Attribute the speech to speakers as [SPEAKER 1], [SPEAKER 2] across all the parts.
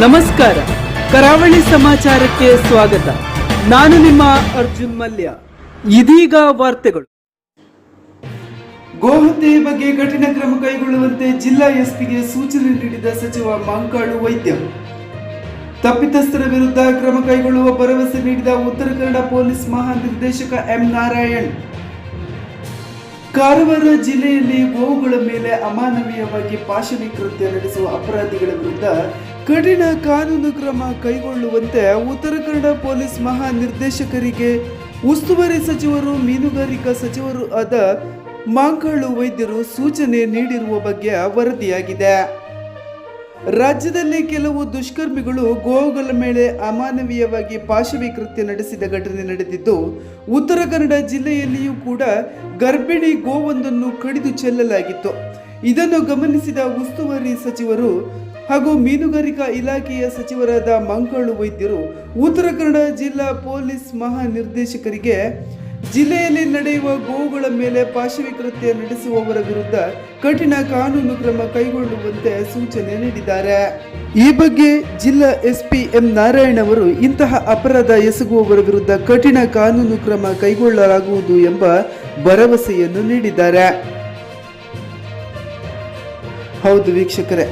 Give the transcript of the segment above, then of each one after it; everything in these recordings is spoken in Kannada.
[SPEAKER 1] ನಮಸ್ಕಾರ. ಕರಾವಳಿ ಸಮಾಚಾರಕ್ಕೆ ಸ್ವಾಗತ. ನಾನು ನಿಮ್ಮ ಅರ್ಜುನ್ ಮಲ್ಯ. ಇದೀಗ ವಾರ್ತೆಗಳು. ಗೋಹತ್ಯೆ ಬಗ್ಗೆ ಕಠಿಣ ಕ್ರಮ ಕೈಗೊಳ್ಳುವಂತೆ ಜಿಲ್ಲಾ ಎಸ್ಪಿಗೆ ಸೂಚನೆ ನೀಡಿದ ಸಚಿವ ಮಂಕಾಳು ವೈದ್ಯ. ತಪ್ಪಿತಸ್ಥರ ವಿರುದ್ಧ ಕ್ರಮ ಕೈಗೊಳ್ಳುವ ಭರವಸೆ ನೀಡಿದ ಉತ್ತರ ಕನ್ನಡ ಪೊಲೀಸ್ ಮಹಾನಿರ್ದೇಶಕ ಎಂ ನಾರಾಯಣ್. ಕಾರವಾರ ಜಿಲ್ಲೆಯಲ್ಲಿ ಗೋವುಗಳ ಮೇಲೆ ಅಮಾನವೀಯವಾಗಿ ಪಾಶವಿ ಕೃತ್ಯ ನಡೆಸುವ ಅಪರಾಧಿಗಳ ವಿರುದ್ಧ ಕಠಿಣ ಕಾನೂನು ಕ್ರಮ ಕೈಗೊಳ್ಳುವಂತೆ ಉತ್ತರ ಕನ್ನಡ ಪೊಲೀಸ್ ಮಹಾನಿರ್ದೇಶಕರಿಗೆ ಉಸ್ತುವಾರಿ ಸಚಿವರು, ಮೀನುಗಾರಿಕಾ ಸಚಿವರು ಆದ ಮಾಂಕಾಳು ವೈದ್ಯರು ಸೂಚನೆ ನೀಡಿರುವ ಬಗ್ಗೆ ವರದಿಯಾಗಿದೆ. ರಾಜ್ಯದಲ್ಲಿ ಕೆಲವು ದುಷ್ಕರ್ಮಿಗಳು ಗೋವುಗಳ ಮೇಲೆ ಅಮಾನವೀಯವಾಗಿ ಪಾಶವಿ ಕೃತ್ಯ ನಡೆಸಿದ ಘಟನೆ ನಡೆದಿದ್ದು, ಉತ್ತರ ಕನ್ನಡ ಜಿಲ್ಲೆಯಲ್ಲಿಯೂ ಕೂಡ ಗರ್ಭಿಣಿ ಗೋವೊಂದನ್ನು ಕಡಿದು ಚೆಲ್ಲಲಾಗಿತ್ತು. ಇದನ್ನು ಗಮನಿಸಿದ ಉಸ್ತುವಾರಿ ಸಚಿವರು ಹಾಗೂ ಮೀನುಗಾರಿಕಾ ಇಲಾಖೆಯ ಸಚಿವರಾದ ಮಂಕಾಳು ವೈದ್ಯರು, ಉತ್ತರ ಕನ್ನಡ ಜಿಲ್ಲಾ ಪೊಲೀಸ್ ಮಹಾನಿರ್ದೇಶಕರಿಗೆ ಜಿಲ್ಲೆಯಲ್ಲಿ ನಡೆಯುವ ಗೋವುಗಳ ಮೇಲೆ ಪಾಶವಿ ಕೃತ್ಯ ನಡೆಸುವವರ ವಿರುದ್ಧ ಕಠಿಣ ಕಾನೂನು ಕ್ರಮ ಕೈಗೊಳ್ಳುವಂತೆ ಸೂಚನೆ ನೀಡಿದ್ದಾರೆ. ಈ ಬಗ್ಗೆ ಜಿಲ್ಲಾ ಎಸ್ಪಿ ಎಂ ನಾರಾಯಣ್ ಅವರು ಇಂತಹ ಅಪರಾಧ ಎಸಗುವವರ ವಿರುದ್ಧ ಕಠಿಣ ಕಾನೂನು ಕ್ರಮ ಕೈಗೊಳ್ಳಲಾಗುವುದು ಎಂಬ ಭರವಸೆಯನ್ನು ನೀಡಿದ್ದಾರೆ. ಹೌದು ವೀಕ್ಷಕರೇ,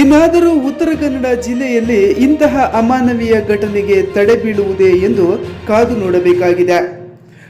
[SPEAKER 1] ಇನ್ನಾದರೂ ಉತ್ತರ ಕನ್ನಡ ಜಿಲ್ಲೆಯಲ್ಲಿ ಇಂತಹ ಅಮಾನವೀಯ ಘಟನೆಗೆ ತಡೆ ಬೀಳುವುದೇ ಎಂದು ಕಾದು ನೋಡಬೇಕಾಗಿದೆ.